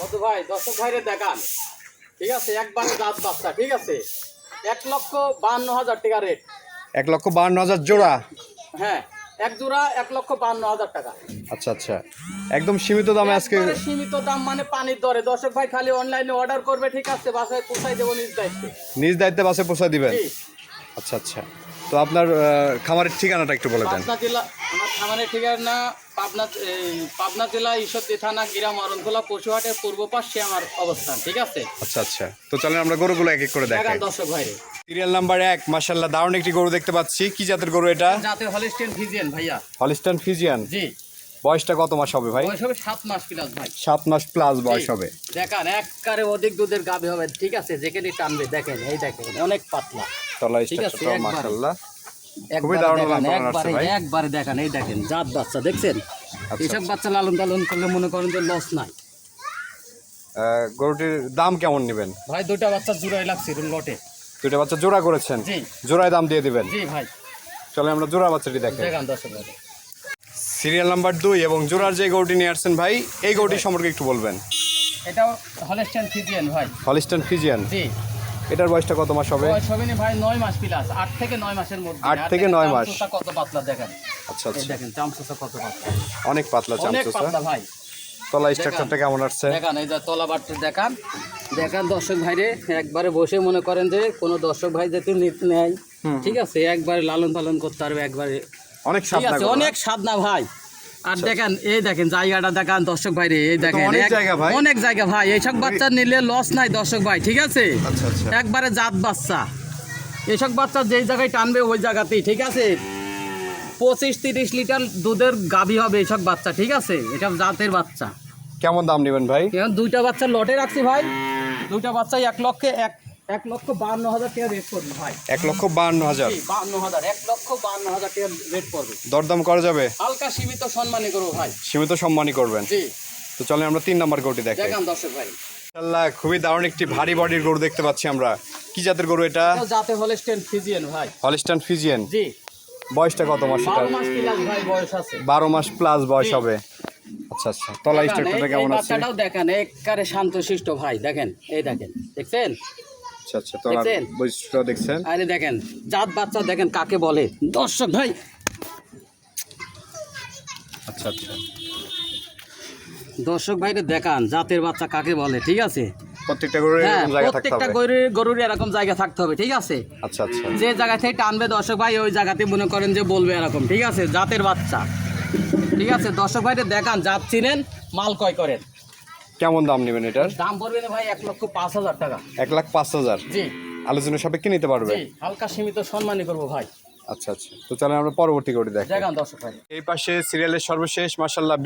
কত ভাই? দর্শক ভাইরে দেখান। ঠিক আছে? একবারে দাঁত বাচ্চা ঠিক আছে? এক লক্ষ বান্ন হাজার টাকা রেট এক লক্ষ বাহান্ন হাজার জোড়া? হ্যাঁ এক জোড়া এক লক্ষ বান্ন হাজার টাকা। আচ্ছা আচ্ছা। একদম সীমিত দামে আজকে সীমিত দাম মানে পানির দরে। দর্শক ভাই খালি অনলাইনে অর্ডার করবে ঠিক আছে? বাসায় কোথায় দেবো নিজ দায়িত্বে। নিজ দায়িত্বে বাসে পৌঁছে দিবেন? আচ্ছা আচ্ছা। তো আপনার খামারের ঠিকানাটা একটু বলে দেন। জেলা আমার খামারের ঠিকানা পাবনা পাবনা জেলা ঈশ্বরদী থানা গ্রাম অরণখোলা পশুহাটের পূর্ব পাশে আমার অবস্থান ঠিক আছে? আচ্ছা আচ্ছা। তো চলেন আমরা গরুগুলো এক এক করে দেখাই। দর্শক ভাইরে সিরিয়াল নাম্বার এক মার্শাল্লাহ দারুণ একটি গরু দেখতে পাচ্ছি। কি জাতের গরু এটা? জাতের হলিস্টেন ফিজিয়ান ভাইয়া। হলিস্টান ফিজিয়ান জি। বয়সটা কত মাস হবে ভাই? বয়স হবে সাত মাস প্লাস ভাই। সাত মাস প্লাস বয়স হবে। দেখান একবারে অধিক দুধের গাভী হবে ঠিক আছে? যেখানে টানবে দেখেন এই দেখেন অনেক পাতলা। তলা ঠিক আছে, স্ট্রাকচারটা একবারে। মার্শাল্লাহ দারুণ একবারে। একবারে দেখান এই দেখেন জাত বাচ্চা দেখছেন? আচ্ছা, এইসব বাচ্চা লালন পালন করলে মনে করেন যে লস নাই। গরুটির দাম কেমন নেবেন? ভাই দুইটা বাচ্চা জুড়াই লাগছে লটে দুইটা বাচ্চা জোড়া করেছেন? জোড়ায় দাম দিয়ে দিবেন? জি ভাই। চলে আমরা জোড়া বাচ্চাটি দেখেন। দেখান সিরিয়াল নাম্বার দুই এবং জোড়ার যে গরুটি নিয়ে আসছেন ভাই এই গরুটি সম্পর্কে একটু বলবেন। এটাও হলেস্টেন ফিজিয়ান ভাই। হলিস্টান ফিজিয়ান জি। এটার বয়সটা কত মাস হবে? বয়স হবে না ভাই নয় মাস প্লাস আট থেকে নয় মাসের মধ্যে। আট থেকে দেখেন মাস। কত পাতলা দেখেন। আচ্ছা আচ্ছা। দেখেন চামচুসা কত পাতলা। অনেক পাতলা অনেক পাতলা ভাই। তলা স্ট্রাকচারটা কেমন আসছে? দেখান এই যে তলা বাটটা দেখান। দেখান দর্শক ভাইরে একবারে বসে মনে করেন যে কোনো দর্শক ভাই যদি নিতে নেয় ঠিক আছে একবারে লালন পালন করতে পারবে একবারে। অনেক গরু, অনেক সাদনা ভাই। আর দেখেন এই দেখেন জায়গাটা দেখান দর্শক ভাই রে এই দেখেন অনেক জায়গা ভাই। এইসব বাচ্চা নিলে লস নাই দর্শক ভাই ঠিক আছে? আচ্ছা আচ্ছা। একবারে জাত বাচ্চা। এসব বাচ্চা যেই জায়গায় টানবে ওই জায়গাতেই ঠিক আছে? পঁচিশ তিরিশ লিটার দুধের গাভী হবে এসব বাচ্চা ঠিক আছে? এসব জাতের বাচ্চা। কেমন দাম নেবেন ভাই? দুইটা বাচ্চা লটে রাখছি ভাই। দুইটা বাচ্চাই এক লক্ষে এক এক লক্ষ বাহান্ন হাজার টাকা রেট করবে ভাই। এক লক্ষ বাহান্ন হাজার। বাহান্ন হাজার এক লক্ষ বাহান্ন হাজার টাকা রেট করবে। দরদাম করা যাবে? হালকা সীমিত সম্মানই করব ভাই। সীমিত সম্মানই করবেন। জি। তো চলেন আমরা তিন নাম্বার গরুটি দেখাই। দেখান দর্শক ভাই। আল্লাহ খুবই দারুণ একটি ভারী বডির গরু দেখতে পাচ্ছি আমরা। কি জাতের গরু এটা? এটাও জাতে হলস্টেন ফিজিয়ান ভাই। হলিস্টান ফিজিয়ান জি। বয়সটা কত মাস? বারো এটা মাস প্লাস ভাই বয়স আছে। মাস প্লাস বয়স হবে। আচ্ছা আচ্ছা। তলা স্ট্রাকচারটা কেমন আছে? বাচ্চাটাও দেখেন একবারে শান্তশিষ্ট ভাই দেখেন এই দেখেন দেখছেন? আচ্ছা আচ্ছা বৈশিষ্ট্য দেখছেন? আরে দেখেন জাত বাচ্চা দেখেন কাকে বলে। দর্শক ভাই। আচ্ছা আচ্ছা। দর্শক ভাইরে দেখান জাতের বাচ্চা কাকে বলে ঠিক আছে? প্রত্যেকটা গরুর হ্যাঁ এরকম জায়গা থাকতে প্রত্যেকটা হবে। গরুর গরুর এরকম জায়গা থাকতে হবে ঠিক আছে? আচ্ছা আচ্ছা। যে জায়গা থেকে টানবে দর্শক ভাই ওই জায়গাতে মনে করেন যে বলবে এরকম ঠিক আছে? জাতের বাচ্চা। ঠিক আছে? দর্শক ভাইরে দেখান জাত চিনেন মাল কয় করেন। কেমন দাম নেবেন এটার? দাম পড়বে না ভাই এক লক্ষ পাঁচ হাজার টাকা। এক লাখ পাঁচ হাজার। জি। আলোচনা সাপেক্ষে নিতে পারবে? হালকা সীমিত সম্মানই করব ভাই। আচ্ছা আচ্ছা। তো চলেন আমরা পরবর্তী গরু দেখ। এই পাশে সিরিয়ালের সর্বশেষ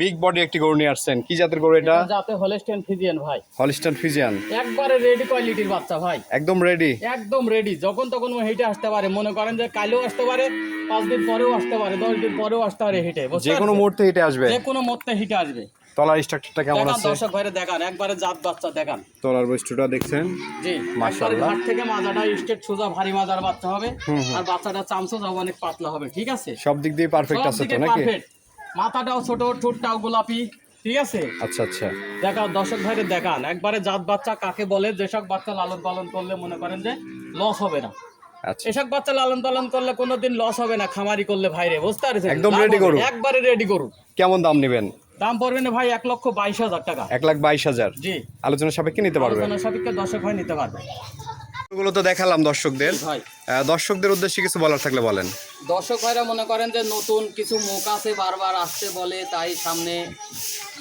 বিগ বডি একটি গরু নিয়ে আসছেন। কি জাতের গরু এটা? হলেস্টেন ফিজিয়ান ভাই। হলিস্টান ফিজিয়ান একবারে রেডি কোয়ালিটির বাচ্চা ভাই। একদম রেডি একদম রেডি যখন তখন ও হেঁটে আসতে পারে। মনে করেন যে কালেও আসতে পারে পাঁচ দিন পরেও আসতে পারে দশ দিন পরেও আসতে পারে হেঁটে যে কোনো মুহূর্তে হেঁটে আসবে। যে কোনো মতে হেঁটে আসবে। তলার স্ট্রাকচারটা কেমন আছে? দর্শক ভাইরে দেখান। একবারে জাত বাচ্চা দেখান। তলার বৈশিষ্ট্যটা দেখছেন? জি মাশাআল্লাহ। ঘাট থেকে মাজাটা স্টেট সোজা ভারী মাজার বাচ্চা হবে। আর বাচ্চাটা চামচো যাব অনেক পাতলা হবে ঠিক আছে? সব দিক দিয়ে পারফেক্ট আছে তো নাকি? মাথাটাও ছোট ঠোঁটটাও গোলাপি ঠিক আছে? আচ্ছা আচ্ছা। দেখান দর্শক ভাইরে দেখান। একবারে জাত বাচ্চা কাকে বলে? যেসব বাচ্চা লালন পালন করলে মনে করেন যে লস হবে না। আচ্ছা। এসব বাচ্চা লালন পালন করলে কোনোদিন লস হবে না খামারি করলে ভাইরে বুঝতে পারছেন? একদম হবে। গরু। একবারে রেডি গরু। কেমন দাম নেবেন? দাম পড়বে না ভাই এক লক্ষ বাইশ হাজার টাকা। এক লাখ বাইশ হাজার? জি। আলোচনা সাপেক্ষে নিতে পারবে? আলোচনা সাপেক্ষে দর্শক ভাই নিতে পারবে। এগুলো তো দেখালাম দর্শকদের। ভাই। দর্শকদের উদ্দেশ্যে কিছু বলার থাকলে বলেন। দর্শক ভাইরা মনে করেন যে নতুন কিছু মুখ আছে বারবার আসতে বলে তাই সামনে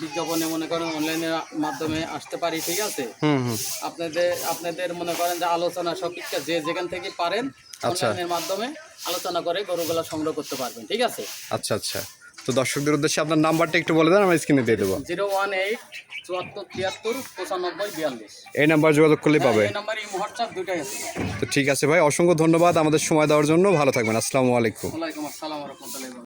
বিজ্ঞাপনে মনে করেন অনলাইনের মাধ্যমে আসতে পারি ঠিক আছে? হুম হুম। আপনাদের আপনাদের মনে করেন যে আলোচনা সপিক্ষা যে যেখান থেকে পারেন আচ্ছা। অনলাইনের মাধ্যমে আলোচনা করে গরুগুলা সংগ্রহ করতে পারবেন ঠিক আছে? আচ্ছা আচ্ছা। তো দর্শকদের উদ্দেশ্যে আপনার নাম্বারটা একটু বলে দেন আমরা স্ক্রিনে দিয়ে দেবো। জিরো ওয়ান এইট চুয়াত্তর তিয়াত্তর পঁচানব্বই বিয়াল্লিশ। এই নাম্বার যোগাযোগ পাবে। হোয়াটসঅ্যাপ দুটাই আছে। তো ঠিক আছে ভাই অসংখ্য ধন্যবাদ আমাদের সময় দেওয়ার জন্য। ভালো থাকবেন আসসালামু আলাইকুম। আসসালাম